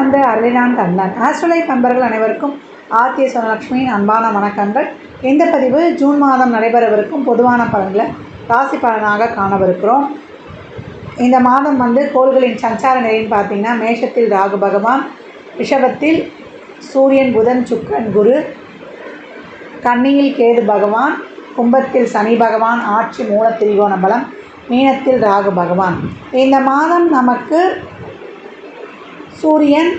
வந்து அருளினான் கண்ணன். ஆஸ்ட்ரலைஃப் நண்பர்கள் அனைவருக்கும் ஆர்த்திய சுனலட்சுமியின் அன்பான வணக்கங்கள். இந்த பதிவு ஜூன் மாதம் நடைபெறவிருக்கும் பொதுவான பலன்களை ராசி பலனாக காணவிருக்கிறோம். இந்த மாதம் வந்து கோள்களின் சஞ்சார நிலைன்னு பார்த்தீங்கன்னா மேஷத்தில் ராகு பகவான் ரிஷபத்தில் சூரியன் புதன் சுக்கரன் குரு கன்னியில் கேது பகவான் கும்பத்தில் சனி பகவான் ஆட்சி மூல திரிகோண பலம் மீனத்தில் ராகு பகவான். இந்த மாதம் நமக்கு சூரியன்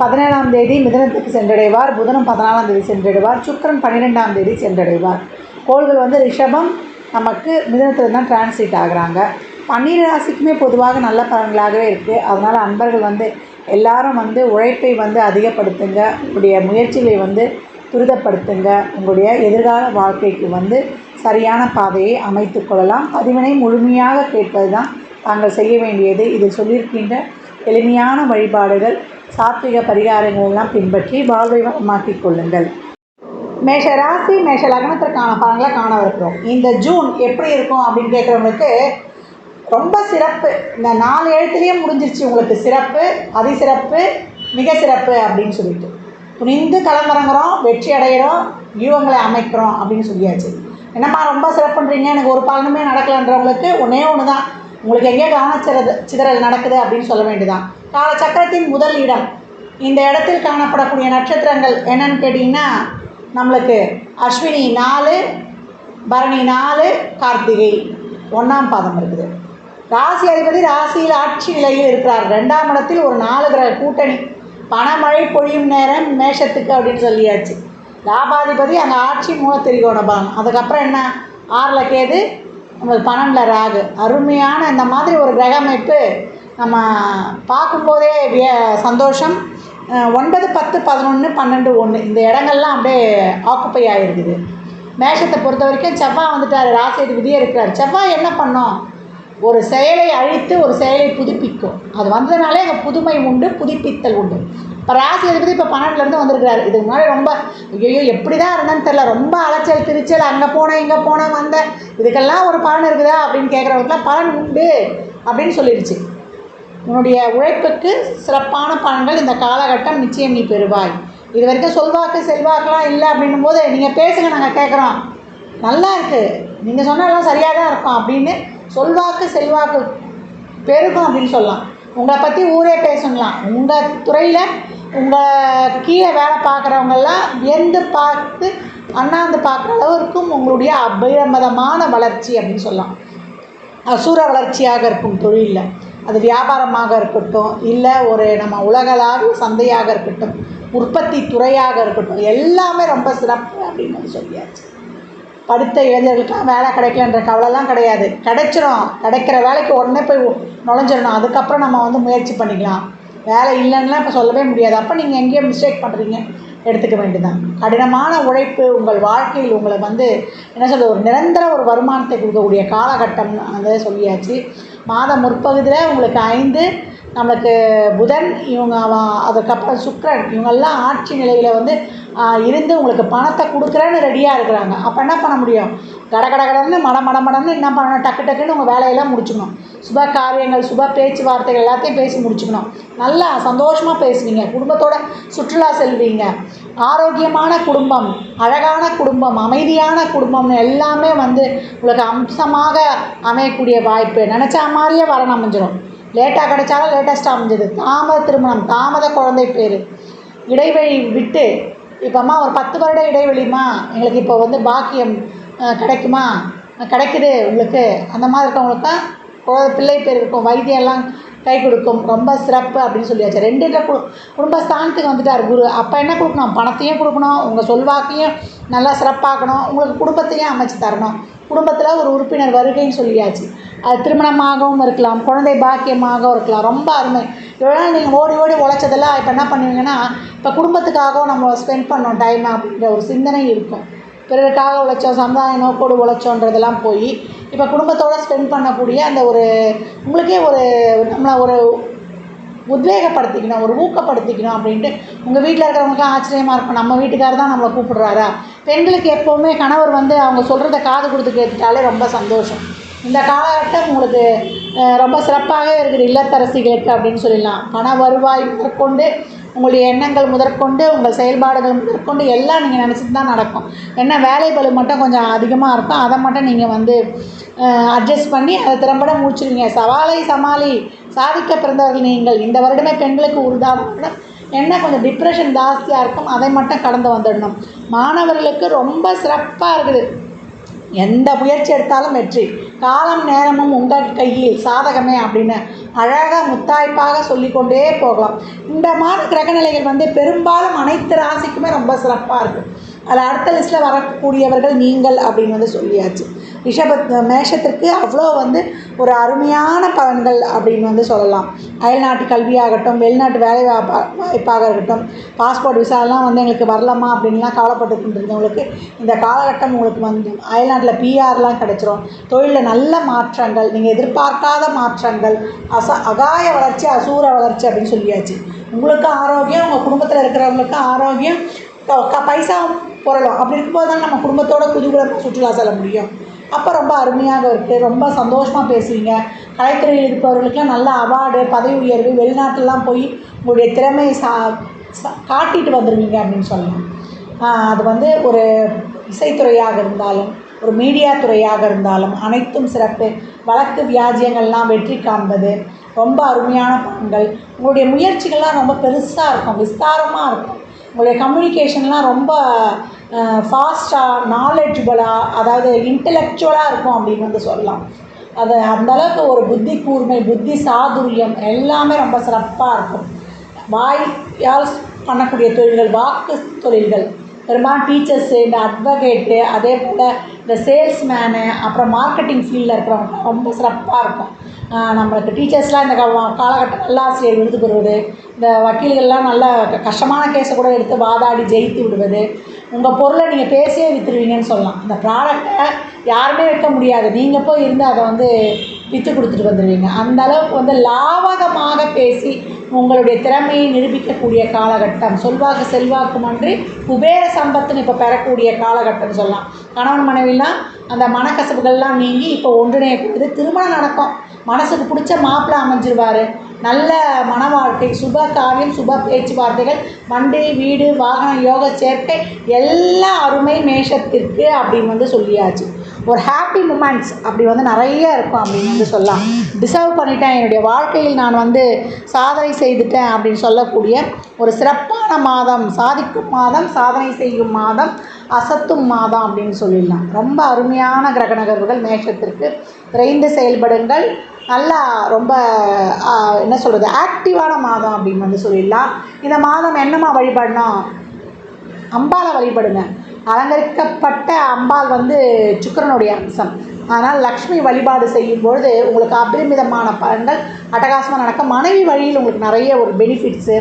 பதினேழாம் தேதி மிதனத்துக்கு சென்றடைவார். புதனும் பதினாலாம் தேதி சென்றடைவார். சுக்கிரன் பன்னிரெண்டாம் தேதி சென்றடைவார். கோள்கள் வந்து ரிஷபம். நமக்கு மிதனத்தில் தான் டிரான்ஸ்லேட் ஆகுறாங்க. பன்னீர் ராசிக்குமே பொதுவாக நல்ல பலன்களாகவே இருக்குது அதனால் அன்பர்கள் வந்து எல்லாரும் வந்து உழைப்பை வந்து அதிகப்படுத்துங்க. உங்களுடைய முயற்சிகளை வந்து துரிதப்படுத்துங்க. உங்களுடைய எதிர்கால வாழ்க்கைக்கு வந்து சரியான பாதையை அமைத்து கொள்ளலாம். பதிவினை முழுமையாக கேட்பது தான் தாங்கள் செய்ய வேண்டியது. இதில் சொல்லியிருக்கின்ற எளிமையான வழிபாடுகள் சாத்விக பரிகாரங்களெல்லாம் பின்பற்றி வாழ்வை வளமாக்கிக் கொள்ளுங்கள். மேஷ ராசி மேஷ லக்னத்திற்கான பலன்களை காண இருக்கிறோம். இந்த ஜூன் எப்படி இருக்கும் அப்படின்னு கேட்குறவங்களுக்கு ரொம்ப சிறப்பு. இந்த நாலு எழுத்துலேயே முடிஞ்சிருச்சு உங்களுக்கு. சிறப்பு அதிசிறப்பு மிக சிறப்பு அப்படின்னு சொல்லிட்டு. துணிந்து களமிறங்குறோம் வெற்றி அடைகிறோம் யூகங்களை அமைக்கிறோம் அப்படின்னு சொல்லியாச்சு. என்னம்மா ரொம்ப சிறப்புன்றீங்க? எனக்கு ஒரு பலனுமே நடக்கலைன்றவங்களுக்கு ஒன்றே ஒன்று தான் உங்களுக்கு எங்கேயோ கவனச்சிறது சிதறல் நடக்குது அப்படின்னு சொல்ல வேண்டியதான் காலச்சக்கரத்தின் முதல் இடம். இந்த இடத்தில் காணப்படக்கூடிய நட்சத்திரங்கள் என்னன்னு கேட்டிங்கன்னா நம்மளுக்கு அஸ்வினி நாலு பரணி நாலு கார்த்திகை ஒன்றாம் பாதம் இருக்குது. ராசி அதிபதி ராசியில் ஆட்சி நிலையில் இருக்கிறார். ரெண்டாம் இடத்தில் ஒரு நாலு கிரக கூட்டணி. பணமழை பொழியும் நேரம் மேஷத்துக்கு அப்படின்னு சொல்லியாச்சு. லாபாதிபதி அங்கே ஆட்சி மூலத்திரிகோண பலம் அதுக்கப்புறம் என்ன? ஆறில் கேது பன்னெண்டில் ராகு. அருமையான இந்த மாதிரி ஒரு கிரக அமைப்பு நம்ம பார்க்கும்போதே விய சந்தோஷம். ஒன்பது பத்து பதினொன்று பன்னெண்டு ஒன்று இந்த இடங்கள்லாம் அப்படியே ஆக்குப்பை ஆகிருக்குது மேஷத்தை பொறுத்த வரைக்கும் செவ்வாய் வந்துட்டார். ராசி விதியே இருக்கிறார். செவ்வாய் என்ன பண்ணோம்? ஒரு செயலை அழித்து ஒரு செயலை புதுப்பிக்கும். அது வந்ததுனாலே அங்கே புதுமை உண்டு புதுப்பித்தல் உண்டு. ராசி அதிபதி இப்போ பன்னெண்டுலேருந்து வந்திருக்கிறாரு. இதுக்கு முன்னாடி ரொம்ப ஐயோ எப்படி தான் இருந்தேன்னு தெரில ரொம்ப அலைச்சல் திருச்சல் அங்கே போனேன் இங்கே போனேன் வந்தேன். இதுக்கெல்லாம் ஒரு பலன் இருக்குதா அப்படின்னு கேட்குறவங்களுக்குலாம் பலன் உண்டு அப்படின்னு சொல்லிடுச்சு உன்னுடைய உழைப்புக்கு சிறப்பான பலன்கள் இந்த காலகட்டம் நிச்சயம் நீ பெறுவாய். இது வரைக்கும் சொல்வாக்கு செல்வாக்கெலாம் இல்லை அப்படின்னும் போது நீங்கள் பேசுங்க நாங்கள் கேட்குறோம் நல்லா இருக்குது நீங்கள் சொன்னாலாம் சரியாக தான் இருக்கும் அப்படின்னு சொல்வாக்கு செல்வாக்கு பெருகும் அப்படின்னு சொல்லலாம். உங்களை பற்றி ஊரே பேசலாம். உங்கள் துறையில் உங்கள் கீழே வேலை பார்க்குறவங்கெல்லாம் வியந்து பார்த்து அண்ணாந்து பார்க்குற அளவிற்கும் உங்களுடைய அபிரமதமான வளர்ச்சி அப்படின்னு சொல்லலாம். அசுர வளர்ச்சியாக இருக்கும் தொழிலில். அது வியாபாரமாக இருக்கட்டும் இல்லை ஒரு நம்ம உலகளாவிய சந்தையாக இருக்கட்டும் உற்பத்தி துறையாக இருக்கட்டும் எல்லாமே ரொம்ப சிறப்பு அப்படின்னு வந்து சொல்லியாச்சு. படித்த இளைஞர்களுக்கெல்லாம் வேலை கிடைக்கலன்ற கவலைலாம் கிடையாது. கிடைச்சிரும். கிடைக்கிற வேலைக்கு உடனே போய் நுழைஞ்சிடணும் அதுக்கப்புறம் நம்ம வந்து முயற்சி பண்ணிக்கலாம். வேலை இல்லைன்னுலாம் இப்போ சொல்லவே முடியாது. அப்போ நீங்கள் எங்கேயோ மிஸ்டேக் பண்ணுறீங்க எடுத்துக்க வேண்டியதான் கடினமான உழைப்பு உங்கள் வாழ்க்கையில் உங்களை வந்து என்ன சொல்கிறது ஒரு நிரந்தர ஒரு வருமானத்தை கொடுக்கக்கூடிய காலகட்டம் அதை சொல்லியாச்சு. மாதம் முற்பகுதியில் உங்களுக்கு ஐந்து நம்மளுக்கு புதன் இவங்க அதுக்கப்புறம் சுக்கரன் இவங்கெல்லாம் ஆட்சி நிலையில் வந்து இருந்து உங்களுக்கு பணத்தை கொடுக்குறேன்னு ரெடியாக இருக்கிறாங்க. அப்போ என்ன பண்ண முடியும்? கட கட கடன்னு மட மட மடன்னு என்ன பண்ணணும்? டக்கு டக்குன்னு உங்கள் வேலையெல்லாம் முடிச்சுக்கணும் சுப காரியங்கள் சுப பேச்சுவார்த்தைகள் எல்லாத்தையும் பேசி முடிச்சுக்கணும். நல்லா சந்தோஷமாக பேசுவீங்க. குடும்பத்தோட சுற்றுலா செல்வீங்க. ஆரோக்கியமான குடும்பம் அழகான குடும்பம் அமைதியான குடும்பம்னு எல்லாமே வந்து உங்களுக்கு அம்சமாக அமையக்கூடிய வாய்ப்பு. நினச்சா மாதிரியே வரணும் அமைஞ்சிடும் லேட்டாக கிடைச்சாலும் லேட்டஸ்ட்டாக அமைஞ்சது. தாமத திருமணம் தாமத குழந்தை பேர். இடைவெளி விட்டு இப்போ அம்மா ஒரு பத்து வருட இடைவெளிமா எங்களுக்கு இப்போ வந்து பாக்கியம் கிடைக்குமா? கிடைக்குது உங்களுக்கு. அந்த மாதிரி இருக்கவங்களுக்கு தான் பிள்ளை பேர் இருக்கும் வைத்தியம் எல்லாம் கை கொடுக்கும் ரொம்ப சிறப்பு அப்படின்னு சொல்லியாச்சு. ரெண்டு இட கு குடும்பஸ்தானத்துக்கு வந்துட்டார் குரு. அப்போ என்ன கொடுக்கணும்? பணத்தையும் கொடுக்கணும் உங்கள் சொல்வாக்கையும் நல்லா சிறப்பாக்கணும் உங்களுக்கு குடும்பத்தையும் அமைச்சு தரணும். குடும்பத்தில் ஒரு உறுப்பினர் வருகைன்னு சொல்லியாச்சு. அது திருமணமாகவும் இருக்கலாம் குழந்தை பாக்கியமாகவும் இருக்கலாம். ரொம்ப அருமை. இவ்வளோ நாள் நீங்கள் ஓடி ஓடி உழைச்சதெல்லாம் இப்போ என்ன பண்ணுவீங்கன்னா இப்போ குடும்பத்துக்காகவும் நம்ம ஸ்பெண்ட் பண்ணோம் டைம் அப்படின்ற ஒரு சிந்தனை இருக்கும். பிறருக்காக உழைச்சோம் சமுதாய நோக்கோடு உழைச்சோன்றதெல்லாம் போய் இப்போ குடும்பத்தோடு ஸ்பெண்ட் பண்ணக்கூடிய அந்த ஒரு உங்களுக்கே ஒரு நம்மளை ஒரு உத்வேகப்படுத்திக்கணும் ஒரு ஊக்கப்படுத்திக்கணும் அப்படின்ட்டு உங்கள் வீட்டில் இருக்கிறவங்களுக்கு ஆச்சரியமாக இருக்கும். நம்ம வீட்டுக்காரர் தான் நம்மளை கூப்பிடுறாரா? பெண்களுக்கு எப்போவுமே கணவர் வந்து அவங்க சொல்கிறத காது கொடுத்து கேட்டுட்டாலே ரொம்ப சந்தோஷம். இந்த காலகட்டம் உங்களுக்கு ரொம்ப சிறப்பாகவே இருக்குது. இல்லத்தரசிகளுக்கு அப்படின்னு சொல்லிடலாம். பண வருவாய் முதற்கொண்டு உங்களுடைய எண்ணங்கள் முதற்கொண்டு உங்கள் செயல்பாடுகள் முதற்கொண்டு எல்லாம் நீங்கள் நினச்சிட்டு தான் நடக்கும். என்ன வேலை பலு மட்டும் கொஞ்சம் அதிகமாக இருக்கும். அதை மட்டும் நீங்கள் வந்து அட்ஜஸ்ட் பண்ணி அதை திறம்பட முடிச்சிருவீங்க. சவாலை சமாளி சாதிக்க பிறந்தவர்கள் நீங்கள். இந்த வருடமே பெண்களுக்கு உருதான என்ன கொஞ்சம் டிப்ரெஷன் ஜாஸ்தியாக இருக்கும் அதை மட்டும் கடந்து வந்துடணும். மாணவர்களுக்கு ரொம்ப சிறப்பாக இருக்குது. எந்த முயற்சி எடுத்தாலும் வெற்றி. காலம் நேரமும் உங்கள் கையில். சாதகமே அப்படின்னு அழகாக முத்தாய்ப்பாக சொல்லிக்கொண்டே போகலாம். இந்த மாத கிரகநிலைகள் வந்து பெரும்பாலும் அனைத்து ராசிக்குமே ரொம்ப சிறப்பாக இருக்குது அதில் அடுத்த லிஸ்ட்டில் வரக்கூடியவர்கள் நீங்கள் அப்படின்னு வந்து சொல்லியாச்சு. ரிஷபத் மேஷத்திற்கு அவ்வளோ வந்து ஒரு அருமையான பலன்கள் அப்படின்னு வந்து சொல்லலாம். அயல்நாட்டு கல்வியாகட்டும் வெளிநாட்டு வேலை வாய்ப்பா- வாய்ப்பாக இருக்கட்டும் பாஸ்போர்ட் விசாலாம் வந்து எங்களுக்கு வரலாமா அப்படின்லாம் கவலைப்பட்டு கொண்டிருந்தவங்களுக்கு இந்த காலகட்டம் உங்களுக்கு வந்து அயல்நாட்டில் பிஆர்லாம் கிடச்சிரும். தொழிலில் நல்ல மாற்றங்கள் நீங்கள் எதிர்பார்க்காத மாற்றங்கள் அச அகாய வளர்ச்சி அசூர வளர்ச்சி அப்படின்னு சொல்லியாச்சு. உங்களுக்கு ஆரோக்கியம் உங்கள் குடும்பத்தில் இருக்கிறவங்களுக்கு ஆரோக்கியம் க- பைசா பொருளும். அப்படி இருக்கும்போது தான் நம்ம குடும்பத்தோட குதூகலமாக சுற்றுலா செல்ல முடியும். அப்போ ரொம்ப அருமையாக இருக்குது ரொம்ப சந்தோஷமாக பேசுவீங்க. கலைத்துறையில் இருப்பவர்களுக்கெல்லாம் நல்ல அவார்டு பதவி உயர்வு வெளிநாட்டிலலாம் போய் உங்களுடைய திறமையை சா சா- காட்டிட்டு வந்துடுவீங்க அப்படின்னு சொல்லலாம். அது வந்து ஒரு இசைத்துறையாக இருந்தாலும் ஒரு மீடியா துறையாக இருந்தாலும் அனைத்தும் சிறப்பு. வழக்கு வியாஜியங்கள்லாம் வெற்றி காண்பது. ரொம்ப அருமையான பலன்கள் உங்களுடைய முயற்சிகள்லாம் ரொம்ப பெருசாக இருக்கும். விஸ்தாரமாக இருக்கும். உங்களுடைய கம்யூனிகேஷன்லாம் ரொம்ப ஃபாஸ்ட்டாக நாலெட்ஜுபலாக அதாவது இன்டலெக்சுவலாக இருக்கும் அப்படின்னு வந்து சொல்லலாம். அது அந்த அளவுக்கு ஒரு புத்தி கூர்மை புத்தி சாதுரியம் எல்லாமே ரொம்ப சிறப்பாக இருக்கும். வாயால் பண்ணக்கூடிய தொழில்கள் வாக்கு தொழில்கள். பெரும்பாலும் டீச்சர்ஸு இந்த அட்வொகேட்டு அதே போல் இந்த சேல்ஸ்மேனு அப்புறம் மார்க்கெட்டிங் ஃபீல்டில் இருக்கிறவங்க ரொம்ப சிறப்பாக இருக்கும். நம்மளுக்கு டீச்சர்ஸ்லாம் இந்த காலகட்டம் நல்லாசிரியர் விருது பெறுவது. இந்த வக்கீல்கள்லாம் நல்ல கஷ்டமான கேஸை கூட எடுத்து வாதாடி ஜெயித்து விடுவது. உங்கள் பொருளை நீங்கள் பேசியே விற்றுருவீங்கன்னு சொல்லலாம். அந்த ப்ராடக்டை யாருமே விற்க முடியாது. நீங்கள் போய் இருந்து அதை வந்து விற்று கொடுத்துட்டு வந்துடுவீங்க அந்தளவுக்கு வந்து லாவகமாக பேசி உங்களுடைய திறமையை நிரூபிக்கக்கூடிய காலகட்டம். சொல்வாக்கு செல்வாக்குமன்றி குபேர சம்பத்துன்னு இப்போ பெறக்கூடிய காலகட்டம்னு சொல்லலாம். கணவன் மனைவிலாம் அந்த மனக்கசப்புகள்லாம் நீங்கி இப்போ ஒன்றிணையக்கூடியது திருமணம் நடக்கும். மனசுக்கு பிடிச்ச மாப்பிள்ளை அமைஞ்சிருவார். நல்ல மன வாழ்க்கை சுப காரியம் சுப பேச்சுவார்த்தைகள் வண்டி வீடு வாகனம் யோக சேர்க்கை எல்லா அருமை மேஷத்திற்கு அப்படின்னு வந்து சொல்லியாச்சு. ஒரு ஹாப்பி மூமெண்ட்ஸ் அப்படி வந்து நிறைய இருக்கும் அப்படின்னு வந்து சொல்லலாம். டிசர்வ் பண்ணிட்டேன். என்னுடைய வாழ்க்கையில் நான் வந்து சாதனை செய்துட்டேன் அப்படின்னு சொல்லக்கூடிய ஒரு சிறப்பான மாதம் சாதிக்கும் மாதம் சாதனை செய்யும் மாதம் அசத்தும் மாதம் அப்படின்னு சொல்லிடலாம். ரொம்ப அருமையான கிரக நகர்வுகள் மேஷத்திற்கு. விரைந்து செயல்படுங்கள். நல்லா ரொம்ப என்ன சொல்கிறது ஆக்டிவான மாதம் அப்படின்னு வந்து சொல்லிடலாம். இந்த மாதம் என்னம்மா வழிபடணும்? அம்பாலை வழிபடுங்க. அலங்கரிக்கப்பட்ட அம்பாள் வந்து சுக்கரனுடைய அம்சம். அதனால் லக்ஷ்மி வழிபாடு செய்யும் பொழுது உங்களுக்கு அபரிமிதமான பலன்கள் அட்டகாசமாக நடக்கும் மனைவி வழியில் உங்களுக்கு நிறைய ஒரு பெனிஃபிட்ஸு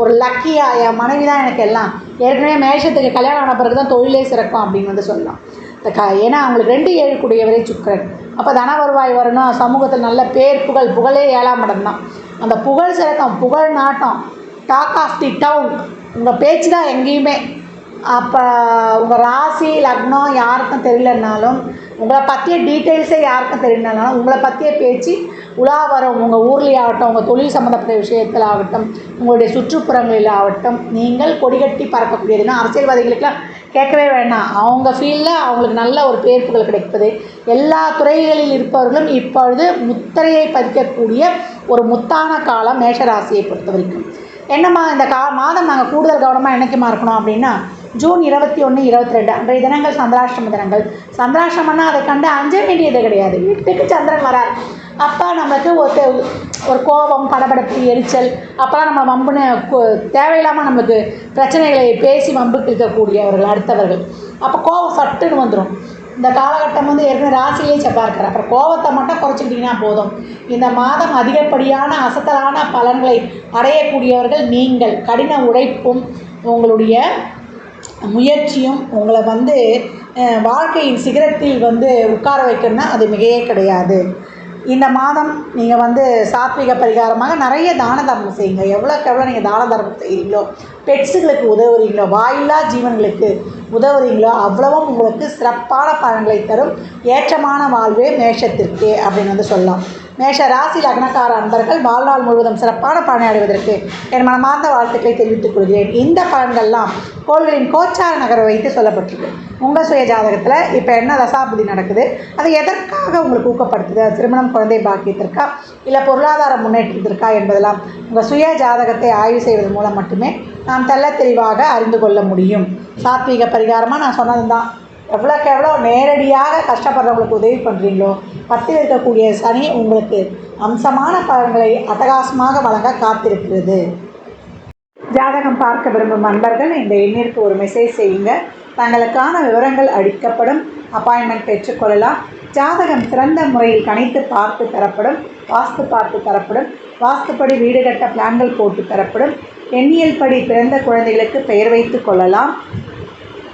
ஒரு லக்கியாக என் மனைவி தான் எனக்கு எல்லாம். ஏற்கனவே மேஷத்துக்கு கல்யாணம் ஆன பிறகு தான் தொழிலே சிறக்கும் அப்படின்னு வந்து சொல்லலாம். இந்த க ஏன்னா அவங்களுக்கு ரெண்டு ஏழு கூடியவரே சுக்கிரன். அப்போ தன வருவாய் வரணும் சமூகத்தில் நல்ல பேர் புகழ் புகழே ஏழாம் இடம் தான். அந்த புகழ் சிறக்கம் புகழ் நாட்டம் டாக் ஆஃப் தி டவுன் உங்கள் பேச்சு தான் எங்கேயுமே அப்போ உங்கள் ராசி லக்னம் யாருக்கும் தெரியலனாலும் உங்களை பற்றிய டீட்டெயில்ஸே யாருக்கும் தெரியலனாலும் உங்களை பற்றிய பேச்சு உலா வரும். உங்கள் ஊர்லேயே ஆகட்டும் உங்கள் தொழில் சம்மந்தப்பட்ட விஷயத்தில் ஆகட்டும் உங்களுடைய சுற்றுப்புறங்களில் ஆகட்டும் நீங்கள் கொடிகட்டி பறக்கக்கூடியதுன்னா அரசியல்வாதிகளுக்கெல்லாம் கேட்கவே வேண்டாம் அவங்க ஃபீல்டில் அவங்களுக்கு நல்ல ஒரு பேர்ப்புகள் கிடைப்பது. எல்லா துறைகளில் இருப்பவர்களும் இப்பொழுது முத்திரையை பதிக்கக்கூடிய ஒரு முத்தான காலம் மேஷராசியை பொறுத்த வரைக்கும் என்னம்மா இந்த கா மாதம் நாங்கள் கூடுதல் கவனமாக என்னைக்குமா இருக்கணும் அப்படின்னா ஜூன் இருபத்தி ஒன்று இருபத்தி ரெண்டு. அன்றைய தினங்கள் சந்திராஷ்டம தினங்கள். சந்திராஷ்டமன்னா அதை கண்டு அஞ்ச வேண்டியது கிடையாது. வீட்டுக்கு சந்திரன் வரார். அப்போ நமக்கு ஒரு ஒரு கோபம் படபடப்பு எரிச்சல். அப்போலாம் நம்ம வம்புன்னு தேவையில்லாமல் நமக்கு பிரச்சனைகளை பேசி வம்புக்கு இருக்கக்கூடியவர்கள் அடுத்தவர்கள். அப்போ கோபம் சட்டுன்னு வந்துடும் இந்த காலகட்டம் வந்து ஏற்கனவே ராசியிலே செவ்வாய் இருக்கிற அப்புறம் கோபத்தை மட்டும் குறைச்சிக்கிட்டிங்கன்னா போதும். இந்த மாதம் அதிகப்படியான அசத்தலான பலன்களை அடையக்கூடியவர்கள் நீங்கள். கடின உழைப்பும் உங்களுடைய முயற்சியும் உங்களை வந்து வாழ்க்கையின் சிகரத்தில் வந்து உட்கார வைக்கணும்னா அது மிகையே கிடையாது. இந்த மாதம் நீங்கள் வந்து சாத்விக பரிகாரமாக நிறைய தான தர்மம் செய்யுங்க. எவ்வளோக்கு எவ்வளோ நீங்கள் தான தர்மம் செய்கிறீங்களோ பெட்ஸுகளுக்கு உதவுறீங்களோ வாயில்லா ஜீவன்களுக்கு உதவுறீங்களோ அவ்வளவும் உங்களுக்கு சிறப்பான பலன்களை தரும். ஏற்றமான வாழ்வே மேஷத்திற்கே அப்படின்னு வந்து சொல்லலாம். மேஷ ராசி லக்னக்கார அன்பர்கள் வாழ்நாள் முழுவதும் சிறப்பான பலனை அடைவதற்கு என் மனமார்ந்த வாழ்த்துக்களை தெரிவித்துக் கொள்கிறேன். இந்த பலன்கள்லாம் கோள்களின் கோச்சார நகரை வைத்து சொல்லப்பட்டிருக்கு. உங்கள் சுய ஜாதகத்தில் இப்போ என்ன தசாபதி நடக்குது? அது எதற்காக உங்களுக்கு ஊக்கப்படுத்துது? அது திருமணம் குழந்தை பாக்கியத்திற்கா? இல்லை பொருளாதார முன்னேற்றத்திற்கா என்பதெல்லாம் உங்கள் சுய ஜாதகத்தை ஆய்வு செய்வதன் மூலம் மட்டுமே நாம் தெள்ள தெளிவாக அறிந்து கொள்ள முடியும். சாத்வீக பரிகாரமாக நான் சொன்னது தான் எவ்வளோக்கு எவ்வளோ நேரடியாக கஷ்டப்படுறவங்களுக்கு உதவி பண்ணுறீங்களோ பத்தில் இருக்கக்கூடிய சனி உங்களுக்கு அம்சமான பலன்களை அட்டகாசமாக வழங்க காத்திருக்கிறது. ஜாதகம் பார்க்க விரும்பும் நண்பர்கள் இந்த எண்ணிற்கு ஒரு மெசேஜ் செய்யுங்க. தங்களுக்கான விவரங்கள் அளிக்கப்படும். அப்பாயின்மெண்ட் பெற்றுக்கொள்ளலாம். ஜாதகம் சிறந்த முறையில் கணித்து பார்த்து தரப்படும். வாஸ்து பார்த்து தரப்படும். வாஸ்துப்படி வீடு கட்ட பிளான்கள் போட்டு தரப்படும். எண்ணியல் படி பிறந்த குழந்தைகளுக்கு பெயர் வைத்து கொள்ளலாம்.